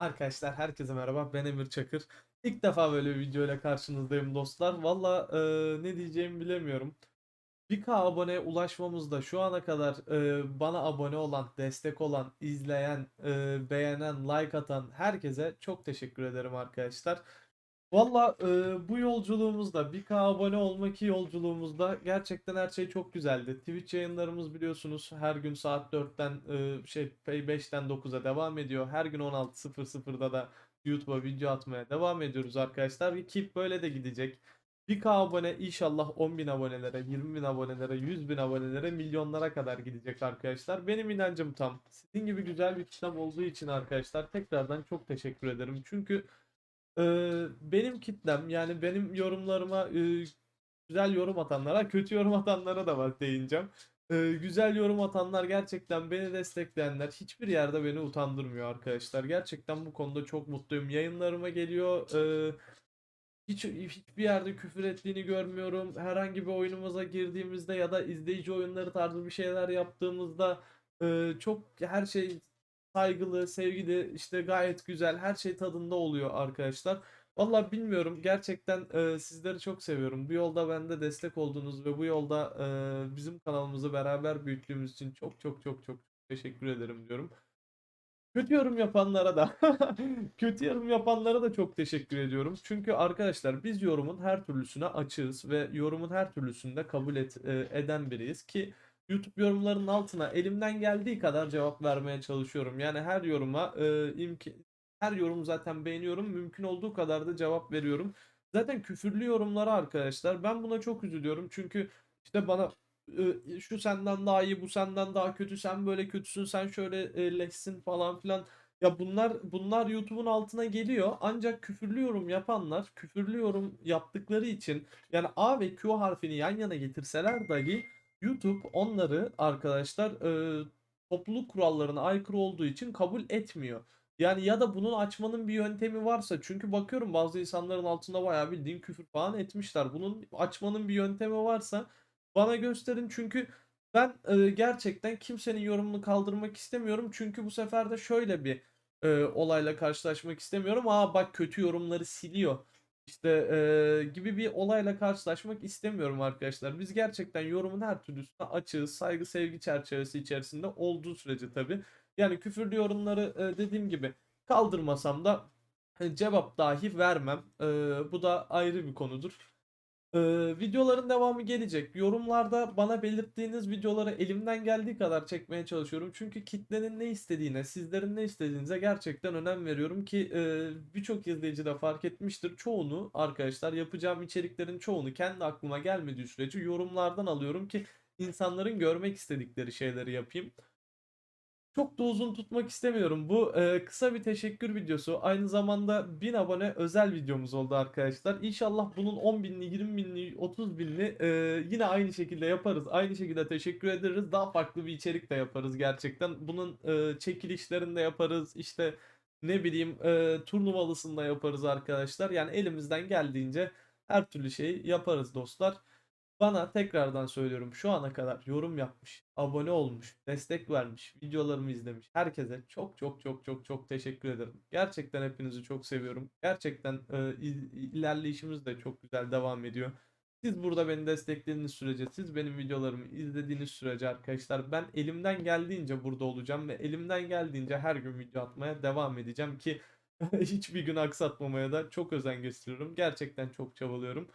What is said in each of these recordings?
Arkadaşlar herkese merhaba ben Emir Çakır. İlk defa böyle bir videoyla karşınızdayım dostlar. Valla e, ne diyeceğimi bilemiyorum. 1K aboneye ulaşmamızda şu ana kadar e, bana abone olan, destek olan, izleyen, e, beğenen, like atan herkese çok teşekkür ederim arkadaşlar. Valla e, bu yolculuğumuzda 1K abone olmak yolculuğumuzda gerçekten her şey çok güzeldi. Twitch yayınlarımız biliyorsunuz her gün saat 4'ten e, şey 5'ten 9'a devam ediyor. Her gün 16.00'da da YouTube'a video atmaya devam ediyoruz arkadaşlar. Ki böyle de gidecek. 1K abone inşallah 10.000 abonelere, 20.000 abonelere, 100.000 abonelere, milyonlara kadar gidecek arkadaşlar. Benim inancım tam. Sizin gibi güzel bir kitlem olduğu için arkadaşlar tekrardan çok teşekkür ederim. Çünkü ee, benim kitlem yani benim yorumlarıma e, güzel yorum atanlara, kötü yorum atanlara da var değineceğim. Ee, güzel yorum atanlar gerçekten beni destekleyenler hiçbir yerde beni utandırmıyor arkadaşlar. Gerçekten bu konuda çok mutluyum. Yayınlarıma geliyor. e, hiç hiçbir yerde küfür ettiğini görmüyorum. Herhangi bir oyunumuza girdiğimizde ya da izleyici oyunları tarzı bir şeyler yaptığımızda e, çok her şey saygılı, sevgili, işte gayet güzel, her şey tadında oluyor arkadaşlar. Vallahi bilmiyorum. Gerçekten e, sizleri çok seviyorum. Bu yolda bende destek oldunuz ve bu yolda e, bizim kanalımızı beraber büyüttüğümüz için çok çok çok çok teşekkür ederim diyorum. Kötü yorum yapanlara da kötü yorum yapanlara da çok teşekkür ediyorum. Çünkü arkadaşlar biz yorumun her türlüsüne açığız ve yorumun her türlüsünü de kabul et, e, eden biriyiz ki YouTube yorumlarının altına elimden geldiği kadar cevap vermeye çalışıyorum. Yani her yoruma e, imki her yorum zaten beğeniyorum. Mümkün olduğu kadar da cevap veriyorum. Zaten küfürlü yorumlara arkadaşlar ben buna çok üzülüyorum. Çünkü işte bana e, şu senden daha iyi, bu senden daha kötü, sen böyle kötüsün, sen şöyle e, leşsin falan filan. Ya bunlar bunlar YouTube'un altına geliyor. Ancak küfürlü yorum yapanlar küfürlü yorum yaptıkları için yani A ve Q harfini yan yana getirseler dahi YouTube onları arkadaşlar e, topluluk kurallarına aykırı olduğu için kabul etmiyor. Yani ya da bunun açmanın bir yöntemi varsa çünkü bakıyorum bazı insanların altında bayağı bildiğin küfür falan etmişler. Bunun açmanın bir yöntemi varsa bana gösterin çünkü ben e, gerçekten kimsenin yorumunu kaldırmak istemiyorum. Çünkü bu sefer de şöyle bir e, olayla karşılaşmak istemiyorum. Aa bak kötü yorumları siliyor. İşte e, gibi bir olayla karşılaşmak istemiyorum arkadaşlar. Biz gerçekten yorumun her türlüsüne açığız. Saygı sevgi çerçevesi içerisinde olduğu sürece tabii. Yani küfürlü yorumları e, dediğim gibi kaldırmasam da cevap dahi vermem. E, bu da ayrı bir konudur. Ee, videoların devamı gelecek. Yorumlarda bana belirttiğiniz videoları elimden geldiği kadar çekmeye çalışıyorum. Çünkü kitlenin ne istediğine, sizlerin ne istediğinize gerçekten önem veriyorum ki e, birçok izleyici de fark etmiştir. Çoğunu arkadaşlar yapacağım içeriklerin çoğunu kendi aklıma gelmediği sürece yorumlardan alıyorum ki insanların görmek istedikleri şeyleri yapayım. Çok da uzun tutmak istemiyorum. Bu e, kısa bir teşekkür videosu. Aynı zamanda 1000 abone özel videomuz oldu arkadaşlar. İnşallah bunun 10 binli, 20 binli, 30 binli e, yine aynı şekilde yaparız. Aynı şekilde teşekkür ederiz. Daha farklı bir içerik de yaparız gerçekten. Bunun e, çekilişlerini de yaparız. İşte ne bileyim e, turnuvalısını da yaparız arkadaşlar. Yani elimizden geldiğince her türlü şeyi yaparız dostlar. Bana tekrardan söylüyorum şu ana kadar yorum yapmış, abone olmuş, destek vermiş, videolarımı izlemiş herkese çok çok çok çok çok teşekkür ederim. Gerçekten hepinizi çok seviyorum. Gerçekten e, il- ilerleyişimiz de çok güzel devam ediyor. Siz burada beni desteklediğiniz sürece, siz benim videolarımı izlediğiniz sürece arkadaşlar ben elimden geldiğince burada olacağım ve elimden geldiğince her gün video atmaya devam edeceğim ki hiçbir gün aksatmamaya da çok özen gösteriyorum. Gerçekten çok çabalıyorum.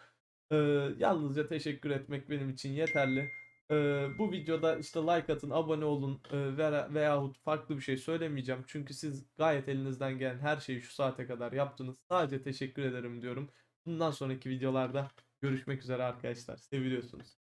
Ee, yalnızca teşekkür etmek benim için yeterli. Ee, bu videoda işte like atın, abone olun e, veya, veyahut farklı bir şey söylemeyeceğim. Çünkü siz gayet elinizden gelen her şeyi şu saate kadar yaptınız. Sadece teşekkür ederim diyorum. Bundan sonraki videolarda görüşmek üzere arkadaşlar. Seviliyorsunuz.